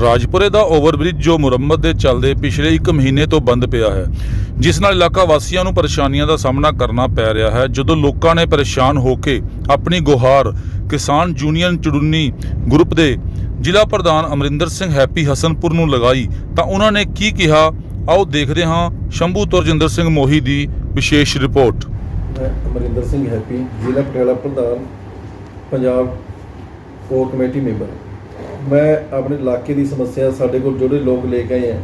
ਰਾਜਪੁਰੇ ਦਾ overbridge ਜੋ ਮੁਰੰਮਤ ਦੇ ਚੱਲਦੇ ਪਿਛਲੇ 1 ਮਹੀਨੇ ਤੋਂ ਬੰਦ ਪਿਆ ਹੈ, ਜਿਸ ਨਾਲ ਇਲਾਕਾ ਵਾਸੀਆਂ ਨੂੰ ਪਰੇਸ਼ਾਨੀਆਂ ਦਾ ਸਾਹਮਣਾ ਕਰਨਾ ਪੈ ਰਿਹਾ ਹੈ, ਜਦੋਂ ਲੋਕਾਂ ਨੇ ਪਰੇਸ਼ਾਨ ਹੋ ਕੇ ਆਪਣੀ ਗੁਹਾਰ ਕਿਸਾਨ ਯੂਨੀਅਨ ਚੜੁੰਨੀ ਗਰੁੱਪ ਦੇ ਜ਼ਿਲ੍ਹਾ ਪ੍ਰਧਾਨ ਅਮਰਿੰਦਰ ਸਿੰਘ ਹੈਪੀ ਹਸਨਪੁਰ ਨੂੰ ਲਗਾਈ, ਤਾਂ ਉਹਨਾਂ ਨੇ ਕੀ ਕਿਹਾ? ਆਓ ਦੇਖਦੇ ਹਾਂ ਸ਼ੰਭੂ ਤੁਰਜਿੰਦਰ ਸਿੰਘ ਮੋਹੀ ਦੀ ਵਿਸ਼ੇਸ਼ ਰਿਪੋਰਟ। ਮੈਂ ਅਮਰਿੰਦਰ ਸਿੰਘ ਹੈਪੀ, ਜ਼ਿਲ੍ਹਾ ਪਟਿਆਲਾ ਪ੍ਰਧਾਨ, ਪੰਜਾਬ ਕੋਰ ਕਮੇਟੀ ਮੈਂਬਰ। ਮੈਂ ਆਪਣੇ ਇਲਾਕੇ ਦੀ ਸਮੱਸਿਆ ਸਾਡੇ ਕੋਲ ਜਿਹੜੇ ਲੋਕ ਲੈ ਕੇ ਆਏ ਆ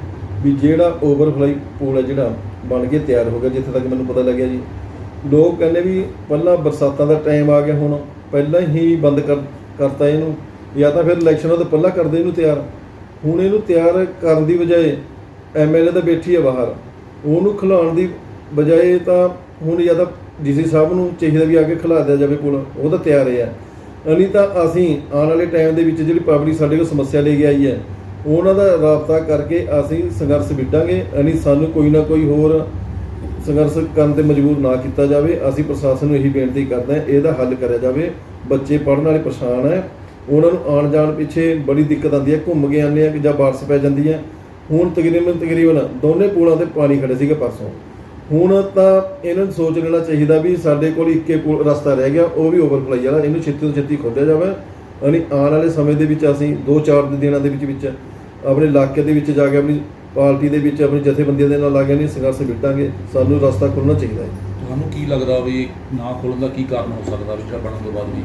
ਵੀ ਜਿਹੜਾ ਓਵਰਫਲਾਈ ਪੂਲ ਹੈ ਜਿਹੜਾ ਬਣ ਕੇ ਤਿਆਰ ਹੋ ਗਿਆ, ਜਿੱਥੇ ਤੱਕ ਮੈਨੂੰ ਪਤਾ ਲੱਗਿਆ ਜੀ। ਲੋਕ ਕਹਿੰਦੇ ਵੀ ਪਹਿਲਾਂ ਬਰਸਾਤਾਂ ਦਾ ਟਾਈਮ ਆ ਗਿਆ ਹੁਣ, ਪਹਿਲਾਂ ਹੀ ਬੰਦ ਕਰ, ਕਰਤਾ ਇਹਨੂੰ, ਜਾਂ ਤਾਂ ਫਿਰ ਇਲੈਕਸ਼ਨਾਂ ਤੋਂ ਪਹਿਲਾਂ ਕਰਦੇ ਇਹਨੂੰ ਤਿਆਰ। ਹੁਣ ਇਹਨੂੰ ਤਿਆਰ ਕਰਨ ਦੀ ਬਜਾਏ ਐਮਐਲਏ ਤਾਂ ਬੈਠੀ ਹੈ ਬਾਹਰ। ਉਹਨੂੰ ਖਿਲਾਉਣ ਦੀ ਬਜਾਏ ਤਾਂ ਹੁਣ ਜਾਂ ਤਾਂ ਡੀਸੀ ਸਾਹਿਬ ਨੂੰ ਚਾਹੀਦਾ ਵੀ ਆ ਕੇ ਖਿਲਾ ਦਿਆ ਜਾਵੇ ਪੁਲ ਉਹ ਤਾਂ ਤਿਆਰ ਹੈ। ਨਹੀਂ ਤਾਂ ਅਸੀਂ ਆਉਣ ਵਾਲੇ ਟਾਈਮ ਦੇ ਵਿੱਚ ਜਿਹੜੀ ਪਬਲਿਕ ਸਾਡੇ ਕੋਲ ਸਮੱਸਿਆ ਲੈ ਕੇ ਆਈ ਹੈ, ਉਹਨਾਂ ਦਾ ਰਾਬਤਾ ਕਰਕੇ ਅਸੀਂ ਸੰਘਰਸ਼ ਵਿੱਢਾਂਗੇ। ਨਹੀਂ ਸਾਨੂੰ ਕੋਈ ਨਾ ਕੋਈ ਹੋਰ ਸੰਘਰਸ਼ ਕਰਨ ਤੇ ਮਜਬੂਰ ਨਾ ਕੀਤਾ ਜਾਵੇ। ਅਸੀਂ ਪ੍ਰਸ਼ਾਸਨ ਨੂੰ ਇਹੀ ਬੇਨਤੀ ਕਰਦੇ ਹਾਂ, ਇਹਦਾ ਹੱਲ ਕਰਿਆ ਜਾਵੇ। ਬੱਚੇ ਪੜ੍ਹਨ ਵਾਲੇ ਪਰੇਸ਼ਾਨ ਹੈ। ਉਹਨਾਂ ਨੂੰ ਆਉਣ ਜਾਣ ਪਿੱਛੇ ਬੜੀ ਦਿੱਕਤ ਆਉਂਦੀ ਹੈ, ਘੁੰਮ ਕੇ ਆਉਂਦੇ ਆ ਕਿ ਜਾਂ ਬਾਰਿਸ਼ ਪੈ ਜਾਂਦੀ ਹੈ। ਹੁਣ ਤਕਰੀਬਨ ਤਕਰੀਬਨ ਦੋਨੇ ਪੁਲਾਂ ਤੇ ਪਾਣੀ ਖੜੇ ਸੀਗੇ ਪਰਸੋਂ। ਹੁਣ ਤਾਂ ਇਹਨਾਂ ਨੂੰ ਸੋਚ ਲੈਣਾ ਚਾਹੀਦਾ ਵੀ ਸਾਡੇ ਕੋਲ ਇੱਕੇ ਪੁਲ ਰਸਤਾ ਰਹਿ ਗਿਆ, ਉਹ ਵੀ ਓਵਰਫਲਾਈ ਵਾਲਾ, ਇਹਨੂੰ ਛੇਤੀ ਤੋਂ ਛੇਤੀ ਖੋਲਿਆ ਜਾਵੇ। ਯਾਨੀ ਆਉਣ ਵਾਲੇ ਸਮੇਂ ਦੇ ਵਿੱਚ ਅਸੀਂ 2-4 ਦਿਨਾਂ ਦੇ ਵਿੱਚ ਵਿੱਚ ਆਪਣੇ ਇਲਾਕੇ ਦੇ ਵਿੱਚ ਜਾ ਕੇ ਆਪਣੀ ਪਾਰਟੀ ਦੇ ਵਿੱਚ ਆਪਣੀ ਜਥੇਬੰਦੀਆਂ ਦੇ ਨਾਲ ਲਾ ਕੇ ਨਹੀਂ ਸੰਘਰਸ਼ ਵਿੱਢਾਂਗੇ। ਸਾਨੂੰ ਰਸਤਾ ਖੁੱਲ੍ਹਣਾ ਚਾਹੀਦਾ ਹੈ। ਤੁਹਾਨੂੰ ਕੀ ਲੱਗਦਾ ਵੀ ਨਾ ਖੋਲ੍ਹਣ ਦਾ ਕੀ ਕਾਰਨ ਹੋ ਸਕਦਾ ਵੀ ਜਿਹੜਾ ਬਣਨ ਤੋਂ ਬਾਅਦ ਵੀ?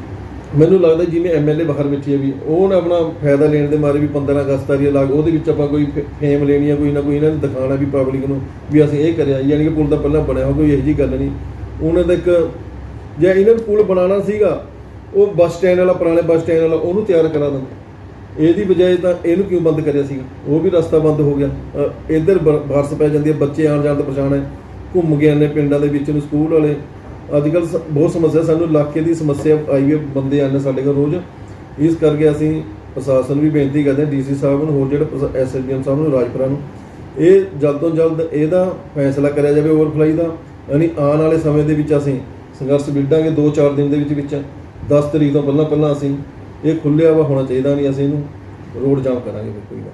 ਮੈਨੂੰ ਲੱਗਦਾ ਜਿਵੇਂ ਐਮਐਲਏ ਬਾਹਰ ਬੈਠੀ ਹੈ ਵੀ ਉਹ ਨਾ ਆਪਣਾ ਫਾਇਦਾ ਲੈਣ ਦੇ ਮਾਰੇ ਵੀ 15 ਅਗਸਤ ਆ ਰਹੀ ਹੈ ਲੱਗ ਉਹਦੇ ਵਿੱਚ ਆਪਾਂ ਕੋਈ ਫੇ- ਫੇਮ ਲੈਣੀ ਆ ਕੋਈ ਨਾ ਕੋਈ ਇਹਨਾਂ ਨੂੰ ਦਿਖਾਉਣਾ ਵੀ ਪਬਲਿਕ ਨੂੰ ਵੀ ਅਸੀਂ ਇਹ ਕਰਿਆ ਯਾਨੀ ਕਿ ਪੁਲ ਤਾਂ ਪਹਿਲਾਂ ਬਣਿਆ ਹੋ ਕੋਈ ਇਹੋ ਜਿਹੀ ਗੱਲ ਨਹੀਂ। ਉਹਨਾਂ ਦਾ ਇੱਕ ਜੇ ਇਹਨਾਂ ਨੂੰ ਪੁਲ ਬਣਾਉਣਾ ਸੀਗਾ ਉਹ ਬੱਸ ਸਟੈਂਡ ਵਾਲਾ ਪੁਰਾਣੇ ਬੱਸ ਸਟੈਂਡ ਵਾਲਾ ਉਹਨੂੰ ਤਿਆਰ ਕਰਾ ਦਿੰਦੇ। ਇਹਦੀ ਬਜਾਏ ਤਾਂ ਇਹਨੂੰ ਕਿਉਂ ਬੰਦ ਕਰਿਆ ਸੀਗਾ? ਉਹ ਵੀ ਰਸਤਾ ਬੰਦ ਹੋ ਗਿਆ। ਅ, ਇੱਧਰ ਬ- ਬਾਰਿਸ਼ ਪੈ ਜਾਂਦੀ ਹੈ ਬੱਚੇ ਆਉਣ ਜਾਣ ਤੋਂ ਪਰੇਸ਼ਾਨ ਹੈ ਘੁੰਮ ਗਏ ਨੇ ਪਿੰਡਾਂ ਦੇ ਵਿੱਚ ਨੂੰ ਸਕੂਲ ਵਾਲੇ। ਅੱਜ ਕੱਲ ਬਹੁਤ ਸਮੱਸਿਆ, ਸਾਨੂੰ ਇਲਾਕੇ ਦੀ ਸਮੱਸਿਆ ਆਈ ਹੈ ਬੰਦੇ ਆਉਂਦੇ ਸਾਡੇ ਕੋਲ ਰੋਜ਼। ਇਸ ਕਰਕੇ ਅਸੀਂ ਪ੍ਰਸ਼ਾਸਨ ਵੀ ਬੇਨਤੀ ਕਰਦੇ ਹਾਂ, ਡੀਸੀ ਸਾਹਿਬ ਨੂੰ, ਹੋਰ ਜਿਹੜੇ ਐਸਐਸਡੀਐਮ ਸਾਹਿਬ ਨੂੰ, ਰਾਜਪੁਰਾ ਨੂੰ, ਇਹ ਜਲਦ ਤੋਂ ਜਲਦ ਇਹਦਾ ਫੈਸਲਾ ਕਰਿਆ ਜਾਵੇ ਓਵਰਫਲਾਈ ਦਾ। ਯਾਨੀ ਆਉਣ ਵਾਲੇ ਸਮੇਂ ਦੇ ਵਿੱਚ ਅਸੀਂ ਸੰਘਰਸ਼ ਵਿੱਢਾਂਗੇ 2-4 ਦਿਨ ਦੇ ਵਿੱਚ ਵਿੱਚ 10 ਤਰੀਕ ਤੋਂ ਪਹਿਲਾਂ ਪਹਿਲਾਂ ਅਸੀਂ ਇਹ ਖੁੱਲਿਆ ਵਾ, ਹੋਣਾ ਚਾਹੀਦਾ ਨਹੀਂ, ਅਸੀਂ ਇਹਨੂੰ ਰੋਡ ਜਾਮ ਕਰਾਂਗੇ ਫਿਰ ਕੋਈ ਨਾ।